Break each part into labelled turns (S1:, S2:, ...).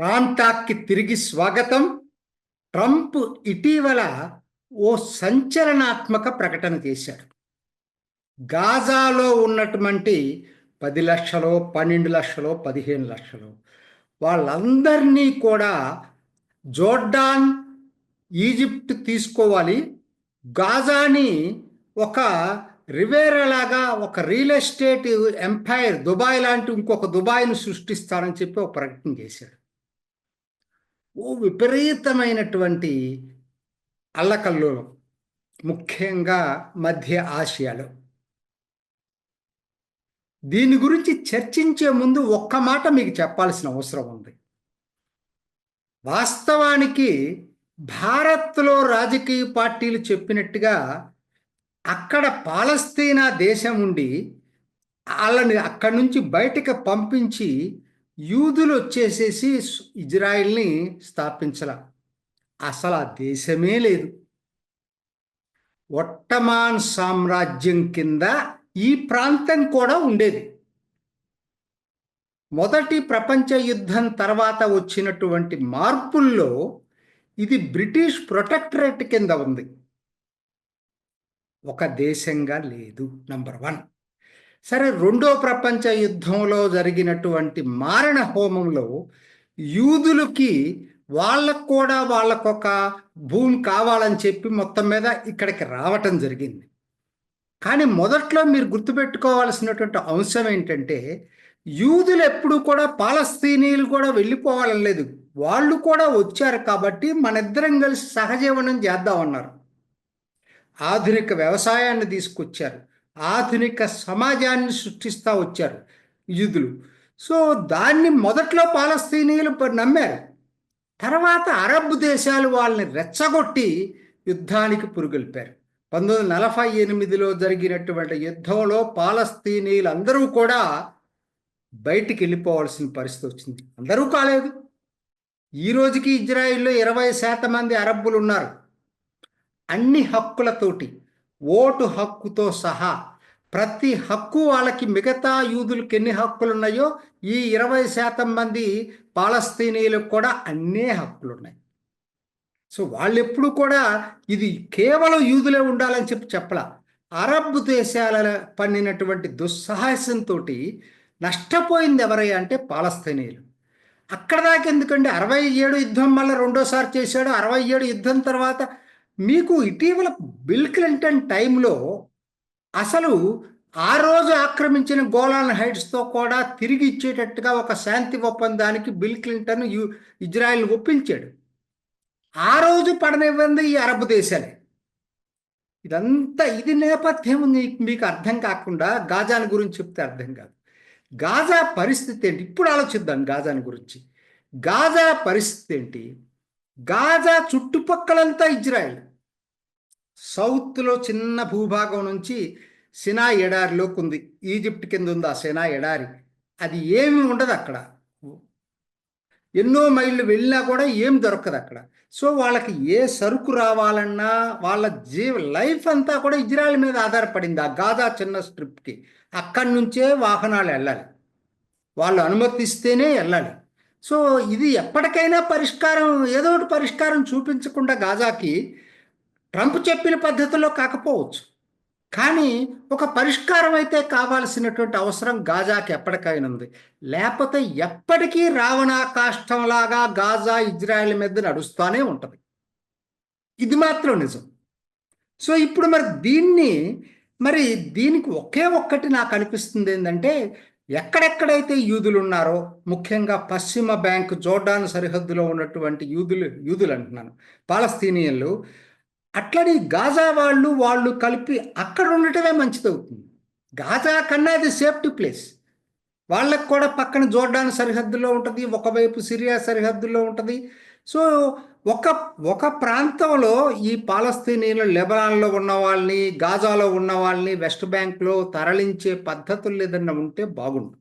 S1: రామ్టాక్కి తిరిగి స్వాగతం. ట్రంప్ ఇటీవల ఓ సంచలనాత్మక ప్రకటన చేశాడు. గాజాలో ఉన్నటువంటి పది లక్షలు పన్నెండు లక్షలు పదిహేను లక్షలు వాళ్ళందరినీ కూడా జోర్డాన్ ఈజిప్ట్ తీసుకోవాలి. గాజాని ఒక రివేరా లాగా ఒక రియల్ ఎస్టేట్ ఎంపైర్ దుబాయ్ లాంటి ఇంకొక దుబాయ్ను సృష్టిస్తానని చెప్పి ఒక ప్రకటన చేశాడు. ఓ విపరీతమైనటువంటి అల్లకల్లోలం ముఖ్యంగా మధ్య ఆసియాలో. దీని గురించి చర్చించే ముందు ఒక్క మాట మీకు చెప్పాల్సిన అవసరం ఉంది. వాస్తవానికి భారత్లో రాజకీయ పార్టీలు చెప్పినట్టుగా అక్కడ పాలస్తీనా దేశం ఉండి వాళ్ళని అక్కడి నుంచి బయటకు పంపించి యూదులు వచ్చేసేసి ఇజ్రాయిల్ని స్థాపించాల. అసలు ఆ దేశమే లేదు. ఒట్టమాన్ సామ్రాజ్యం కింద ఈ ప్రాంతం కూడా ఉండేది. మొదటి ప్రపంచ యుద్ధం తర్వాత వచ్చినటువంటి మార్పుల్లో ఇది బ్రిటిష్ ప్రొటెక్టరేట్ కింద ఉంది. ఒక దేశంగా లేదు నంబర్ వన్. సరే రెండో ప్రపంచ యుద్ధంలో జరిగినటువంటి మారణ హోమంలో యూదులకి వాళ్ళకు కూడా వాళ్ళకొక భూమి కావాలని చెప్పి మొత్తం మీద ఇక్కడికి రావటం జరిగింది. కానీ మొదట్లో మీరు గుర్తుపెట్టుకోవాల్సినటువంటి అంశం ఏంటంటే యూదులు ఎప్పుడు కూడా పాలస్తీనీలు కూడా వెళ్ళిపోవాలని లేదు. వాళ్ళు కూడా వచ్చారు కాబట్టి మన ఇద్దరం కలిసి సహజీవనం చేద్దామన్నారు. ఆధునిక వ్యవసాయాన్ని తీసుకొచ్చారు. ఆధునిక సమాజాన్ని సృష్టిస్తూ వచ్చారు యూదులు. సో దాన్ని మొదట్లో పాలస్తీనీయులు నమ్మారు. తర్వాత అరబ్ దేశాలు వాళ్ళని రెచ్చగొట్టి యుద్ధానికి పురుగొల్పారు. పంతొమ్మిది వందల నలభై ఎనిమిదిలో జరిగినటువంటి యుద్ధంలో పాలస్తీనీయులు అందరూ కూడా బయటికి వెళ్ళిపోవాల్సిన పరిస్థితి వచ్చింది. అందరూ కాలేదు. ఈ రోజుకి ఇజ్రాయిల్లో ఇరవై శాతం మంది అరబ్బులు ఉన్నారు. అన్ని హక్కులతోటి ఓటు హక్కుతో సహా ప్రతి హక్కు వాళ్ళకి మిగతా యూదులకు ఎన్ని హక్కులు ఉన్నాయో ఈ ఇరవై శాతం మంది పాలస్తీనీయులకు కూడా అన్నే హక్కులు ఉన్నాయి సో వాళ్ళు ఎప్పుడు కూడా ఇది కేవలం యూదులే ఉండాలని చెప్పి చెప్పలా. అరబ్ దేశాల పన్నినటువంటి దుస్సాహసంతో నష్టపోయింది ఎవరై అంటే పాలస్తీనీయులు. అక్కడ దాకా ఎందుకంటే అరవై ఏడు యుద్ధం మళ్ళీ రెండోసారి చేశాడు అరవై ఏడు యుద్ధం తర్వాత మీకు ఇటీవల బిల్ క్లింటన్ టైంలో అసలు ఆ రోజు ఆక్రమించిన గోలాన్ హైట్స్తో కూడా తిరిగి ఇచ్చేటట్టుగా ఒక శాంతి ఒప్పందానికి బిల్ క్లింటన్ యు ఇజ్రాయెల్ ఒప్పించాడు. ఆ రోజు పడనివ్వండి ఈ అరబ్ దేశాలే. ఇదంతా ఇది నేపథ్యం మీకు అర్థం కాకుండా గాజాని గురించి చెప్తే అర్థం కాదు. గాజా పరిస్థితి ఏంటి? ఇప్పుడు ఆలోచిద్దాం గాజాని గురించి. గాజా పరిస్థితి ఏంటి? గాజా చుట్టుపక్కలంతా ఇజ్రాయెల్. సౌత్లో చిన్న భూభాగం నుంచి సినా ఎడారిలోకి ఉంది ఈజిప్ట్ కింద ఉంది ఆ సినా ఎడారి. అది ఏమి ఉండదు అక్కడ. ఎన్నో మైళ్ళు వెళ్ళినా కూడా ఏం దొరకదు అక్కడ. సో వాళ్ళకి ఏ సరుకు రావాలన్నా వాళ్ళ జీవ లైఫ్ అంతా కూడా ఇజ్రాయల్ మీద ఆధారపడింది. ఆ గాజా చిన్న స్ట్రిప్కి. అక్కడి నుంచే వాహనాలు వెళ్ళాలి. వాళ్ళు అనుమతిస్తేనే వెళ్ళాలి. సో ఇది ఎప్పటికైనా పరిష్కారం ఏదో ఒకటి పరిష్కారం చూపించకుండా గాజాకి ట్రంప్ చెప్పిన పద్ధతిలో కాకపోవచ్చు. కానీ ఒక పరిష్కారం అయితే కావాల్సినటువంటి అవసరం గాజాకి ఎప్పటికైనా ఉంది లేకపోతే ఎప్పటికీ రావణాకాష్టంలాగా గాజా ఇజ్రాయెల్ మీద నడుస్తూనే ఉంటుంది. ఇది మాత్రం నిజం. సో ఇప్పుడు మరి దీన్ని మరి దీనికి ఒకే ఒక్కటి నాకు అనిపిస్తుంది ఏంటంటే ఎక్కడెక్కడైతే యూదులు ఉన్నారో ముఖ్యంగా పశ్చిమ బ్యాంక్ జోర్డాన్ సరిహద్దులో ఉన్నటువంటి యూదులు యూదులు అంటున్నాను పాలస్తీనియన్లు అట్లని గాజా వాళ్ళు వాళ్ళు కలిపి అక్కడ ఉండటమే మంచిదవుతుంది గాజా కన్నా అది సేఫ్టీ ప్లేస్. వాళ్ళకు కూడా పక్కన జోర్డాన్ సరిహద్దులో ఉంటుంది ఒకవైపు సిరియా సరిహద్దులో ఉంటుంది. సో ఒక ఒక ప్రాంతంలో ఈ పాలస్తీనీలు లెబనాన్లో ఉన్న వాళ్ళని గాజాలో ఉన్న వాళ్ళని వెస్ట్ బ్యాంక్లో తరలించే పద్ధతులు ఏదన్నా ఉంటే బాగుండు.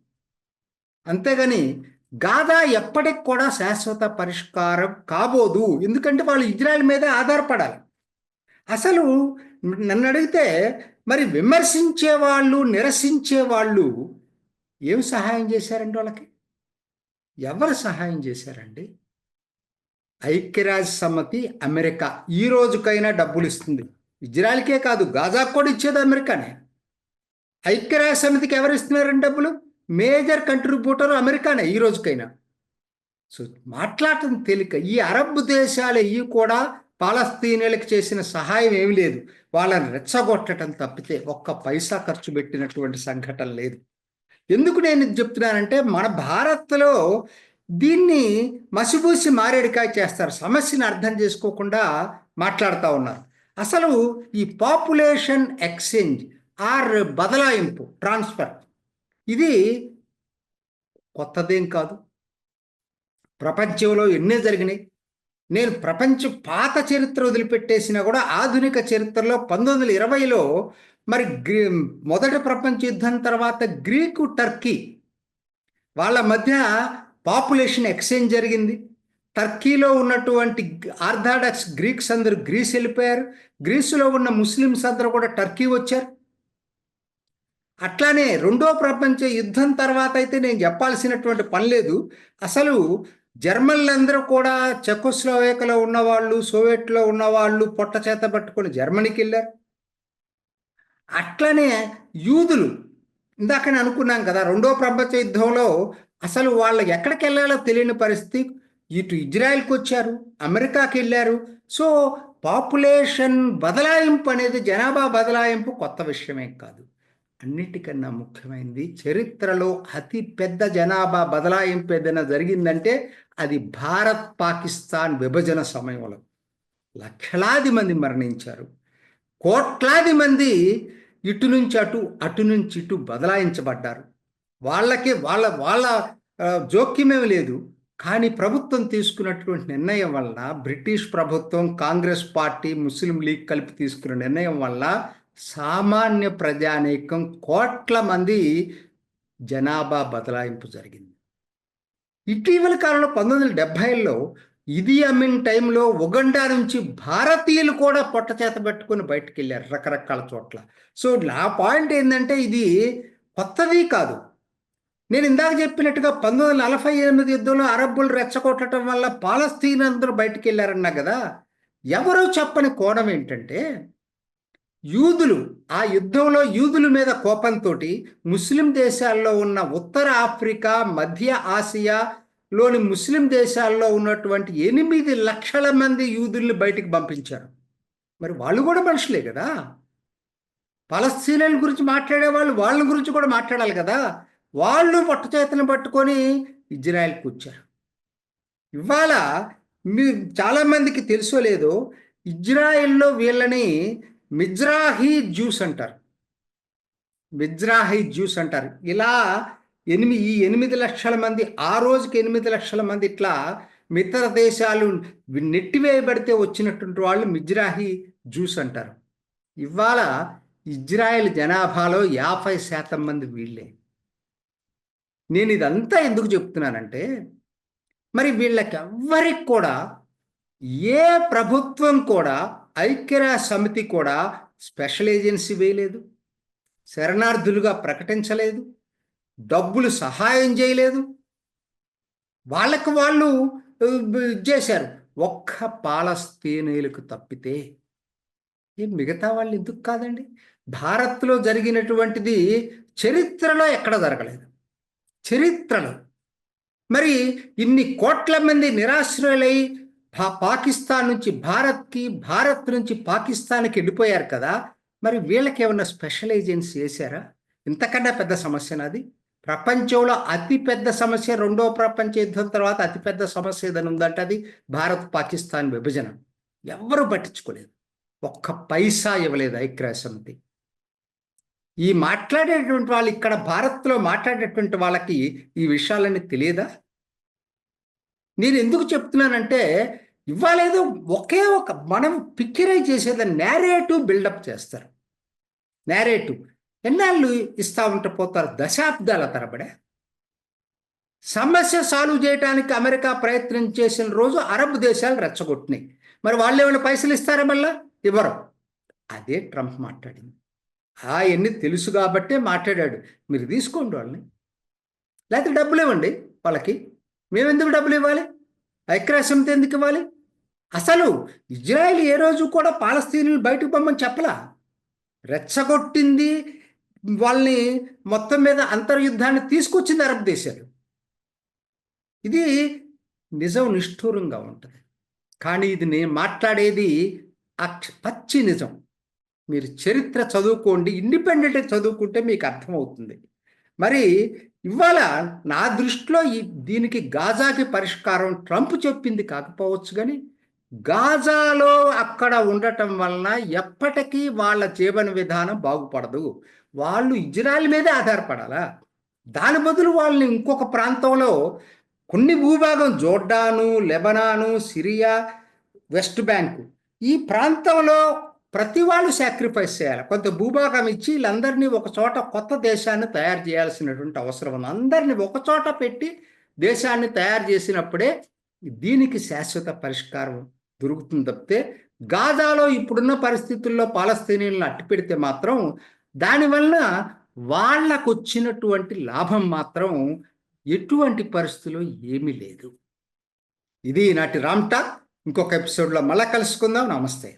S1: అంతేగాని గాజా ఎప్పటికి కూడా శాశ్వత పరిష్కారం కాబోదు. ఎందుకంటే వాళ్ళు ఇజ్రాయెల్ మీదే ఆధారపడాలి. అసలు నన్ను అడిగితే మరి విమర్శించే వాళ్ళు నిరసించే వాళ్ళు ఏం సహాయం చేశారండి వాళ్ళకి? ఎవరు సహాయం చేశారండి? ఐక్యరాజ్య సమితి అమెరికా ఈ రోజుకైనా డబ్బులు ఇస్తుంది. ఇజ్రాయల్కే కాదు గాజాకు కూడా ఇచ్చేది అమెరికానే. ఐక్యరాజ్య సమితికి ఎవరు ఇస్తున్నారండి డబ్బులు? మేజర్ కంట్రిబ్యూటర్ అమెరికానే ఈ రోజుకైనా. సో మాట్లాడటం తేలిక. ఈ అరబ్ దేశాలు ఇవి కూడా పాలస్తీనీలకు చేసిన సహాయం ఏమి లేదు. వాళ్ళని రెచ్చగొట్టడం తప్పితే ఒక్క పైసా ఖర్చు పెట్టినటువంటి సంఘటన లేదు. ఎందుకు నేను ఇది చెప్తున్నానంటే మన భారత్లో దీన్ని మసిబూసి మారేడికాయ చేస్తారు. సమస్యను అర్థం చేసుకోకుండా మాట్లాడుతూ ఉన్నారు. అసలు ఈ పాపులేషన్ ఎక్స్చేంజ్ ఆర్ బదలాయింపు ట్రాన్స్ఫర్ ఇది కొత్తదేం కాదు. ప్రపంచంలో ఎన్నే జరిగినాయి. నేను ప్రపంచ పాత చరిత్ర వదిలిపెట్టేసినా కూడా ఆధునిక చరిత్రలో పంతొమ్మిది వందల ఇరవైలో మరి గ్రీ మొదటి ప్రపంచ యుద్ధం తర్వాత గ్రీకు టర్కీ వాళ్ళ మధ్య పాపులేషన్ ఎక్స్చేంజ్ జరిగింది. టర్కీలో ఉన్నటువంటి ఆర్థాడాక్స్ గ్రీక్స్ అందరూ గ్రీస్ వెళ్ళిపోయారు. గ్రీసులో ఉన్న ముస్లిమ్స్ అందరూ కూడా టర్కీ వచ్చారు. అట్లానే రెండో ప్రపంచ యుద్ధం తర్వాత అయితే నేను చెప్పాల్సినటువంటి పని లేదు. అసలు జర్మన్లందరూ కూడా చెకోస్లోవేకలో ఉన్నవాళ్ళు సోవియట్లో ఉన్నవాళ్ళు పొట్ట చేత పట్టుకొని జర్మనీకి వెళ్ళారు. అట్లనే యూదులు ఇందాక నేను అనుకున్నాం కదా రెండో ప్రపంచ యుద్ధంలో అసలు వాళ్ళు ఎక్కడికి వెళ్ళాలో తెలియని పరిస్థితి. ఇటు ఇజ్రాయెల్కి వచ్చారు అమెరికాకి వెళ్ళారు. సో పాపులేషన్ బదలాయింపు అనేది జనాభా బదలాయింపు కొత్త విషయమే కాదు. అన్నిటికన్నా ముఖ్యమైనది చరిత్రలో అతి పెద్ద జనాభా బదలాయింపు ఏదైనా జరిగిందంటే అది భారత్ పాకిస్తాన్ విభజన సమయంలో. లక్షలాది మంది మరణించారు. కోట్లాది మంది ఇటు నుంచి అటు అటు నుంచి ఇటు బదలాయించబడ్డారు. వాళ్ళకే వాళ్ళ వాళ్ళ జోక్యమేమి లేదు. కానీ ప్రభుత్వం తీసుకున్నటువంటి నిర్ణయం వలన బ్రిటిష్ ప్రభుత్వం కాంగ్రెస్ పార్టీ ముస్లిం లీగ్ కలిపి తీసుకున్న నిర్ణయం వల్ల సామాన్య ప్రజానీకం కోట్ల మంది జనాభా బదలాయింపు జరిగింది. ఇటీవల కాలంలో పంతొమ్మిది వందల డెబ్భైలో ఇది అమిన్ టైంలో ఉగండా నుంచి భారతీయులు కూడా పొట్ట చేత పెట్టుకుని బయటకు వెళ్ళారు రకరకాల చోట్ల. సో నా పాయింట్ ఏంటంటే ఇది కొత్తది కాదు. నేను ఇందాక చెప్పినట్టుగా పంతొమ్మిది వందల నలభై ఎనిమిది యుద్ధంలో అరబ్బులు రెచ్చగొట్టడం వల్ల పాలస్తీన్ అందరూ బయటికి వెళ్ళారన్నా కదా ఎవరో చెప్పని కోణం ఏంటంటే యూదులు ఆ యుద్ధంలో యూదుల మీద కోపంతో ముస్లిం దేశాల్లో ఉన్న ఉత్తర ఆఫ్రికా మధ్య ఆసియాలోని ముస్లిం దేశాల్లో ఉన్నటువంటి ఎనిమిది లక్షల మంది యూదుల్ని బయటికి పంపించారు. మరి వాళ్ళు కూడా మనుషులే కదా? పలస్తీనల గురించి మాట్లాడే వాళ్ళు వాళ్ళ గురించి కూడా మాట్లాడాలి కదా? వాళ్ళు పట్టు చేతను పట్టుకొని ఇజ్రాయెల్కి వచ్చారు. ఇవాళ మీ చాలామందికి తెలుసో లేదో ఇజ్రాయెల్లో వీళ్ళని మిజ్రాహీ జ్యూస్ అంటారు. మిజ్రాహీ జ్యూస్ అంటారు. ఇలా ఎనిమిది ఈ ఎనిమిది లక్షల మంది ఆ రోజుకి ఎనిమిది లక్షల మంది ఇట్లా మిత్ర దేశాలు నెట్టివేయబడితే వచ్చినటువంటి వాళ్ళు మిజ్రాహీ జ్యూస్ అంటారు. ఇవాళ ఇజ్రాయెల్ జనాభాలో యాభై శాతం మంది వీళ్ళే. నేను ఇదంతా ఎందుకు చెప్తున్నానంటే మరి వీళ్ళకి ఎవ్వరికి కూడా ఏ ప్రభుత్వం కూడా ఐక్యరాజ్య సమితి కూడా స్పెషల్ ఏజెన్సీ వేయలేదు శరణార్థులుగా ప్రకటించలేదు డబ్బులు సహాయం చేయలేదు. వాళ్ళకు వాళ్ళు చేశారు. ఒక్క పాలస్తీనీలకు తప్పితే ఏం మిగతా వాళ్ళు ఎందుకు కాదండి? భారత్లో జరిగినటువంటిది చరిత్రలో ఎక్కడ జరగలేదు. చరిత్రలో. మరి ఇన్ని కోట్ల మంది నిరాశ్రయులై పాకిస్తాన్ నుంచి భారత్కి భారత్ నుంచి పాకిస్తాన్కి వెళ్ళిపోయారు కదా మరి వీళ్ళకి ఏమన్నా స్పెషల్ ఏజెన్సీ చేశారా ఇంతకన్నా పెద్ద సమస్య నాది. ప్రపంచంలో అతిపెద్ద సమస్య రెండో ప్రపంచ యుద్ధం తర్వాత అతిపెద్ద సమస్య ఏదైనా ఉందంటే అది భారత్ పాకిస్తాన్ విభజన. ఎవరు పట్టించుకోలేదు. ఒక్క పైసా ఇవ్వలేదు ఐక్యరాజ్య సమితి ఈ మాట్లాడేటువంటి వాళ్ళు ఇక్కడ భారత్లో మాట్లాడేటువంటి వాళ్ళకి ఈ విషయాలన్నీ తెలియదా? నేను ఎందుకు చెప్తున్నానంటే ఇవ్వాలేదో ఒకే ఒక మనం పిక్చరైజ్ చేసేది నేరేటివ్ బిల్డప్ చేస్తారు. నేరేటివ్ ఎన్నాళ్ళు ఇస్తా ఉంటే పోతారు? దశాబ్దాల తరబడే. సమస్య సాల్వ్ చేయడానికి అమెరికా ప్రయత్నం చేసిన రోజు అరబ్ దేశాలు రెచ్చగొట్టినాయి. మరి వాళ్ళు ఏమైనా పైసలు ఇస్తారా మళ్ళా? ఇవ్వరు. అదే ట్రంప్ మాట్లాడింది. ఆ ఎన్ని తెలుసు కాబట్టే మాట్లాడాడు. మీరు తీసుకోండి వాళ్ళని. లేకపోతే డబ్బులు ఇవ్వండి వాళ్ళకి. మేమెందుకు డబ్బులు ఇవ్వాలి? ఐక్యరాజ్యసమితి ఎందుకు ఇవ్వాలి? అసలు ఇజ్రాయెల్ ఏ రోజు కూడా పాలస్తీనులు బయటకు పొమ్మని చెప్పలా? రెచ్చగొట్టింది వాళ్ళని మొత్తం మీద అంతర్యుద్ధాన్ని తీసుకొచ్చింది అరబ్ దేశాలు. ఇది నిజం నిష్ఠూరంగా ఉంటుంది. కానీ ఇది నేను మాట్లాడేది పచ్చి నిజం. మీరు చరిత్ర చదువుకోండి ఇండిపెండెంట్ చదువుకుంటే మీకు అర్థమవుతుంది. మరి ఇవాళ నా దృష్టిలో ఈ దీనికి గాజాకి పరిష్కారం ట్రంప్ చెప్పింది కాకపోవచ్చు కానీ గాజాలో అక్కడ ఉండటం వలన ఎప్పటికీ వాళ్ళ జీవన విధానం బాగుపడదు. వాళ్ళు ఇజ్రాయెల్ మీదే ఆధారపడాలా. దాని బదులు వాళ్ళని ఇంకొక ప్రాంతంలో కొన్ని భూభాగం Jordan Lebanon Syria west bank ఈ ప్రాంతంలో ప్రతి వాళ్ళు సాక్రిఫైస్ చేయాలి. కొంత భూభాగం ఇచ్చి వీళ్ళందరినీ ఒక చోట కొత్త దేశాన్ని తయారు చేయాల్సినటువంటి అవసరం ఉంది. అందరినీ ఒక చోట పెట్టి దేశాన్ని తయారు చేసినప్పుడే దీనికి శాశ్వత పరిష్కారం దొరుకుతుంది తప్పితే గాజాలో ఇప్పుడున్న పరిస్థితుల్లో పాలస్తీనీలను అట్టిపెడితే మాత్రం దానివల్ల వాళ్ళకు వచ్చినటువంటి లాభం మాత్రం ఎటువంటి పరిస్థితుల్లో ఏమీ లేదు. ఇది నాటి రామ్ టాక్. ఇంకొక ఎపిసోడ్లో మళ్ళా కలుసుకుందాం. నమస్తే.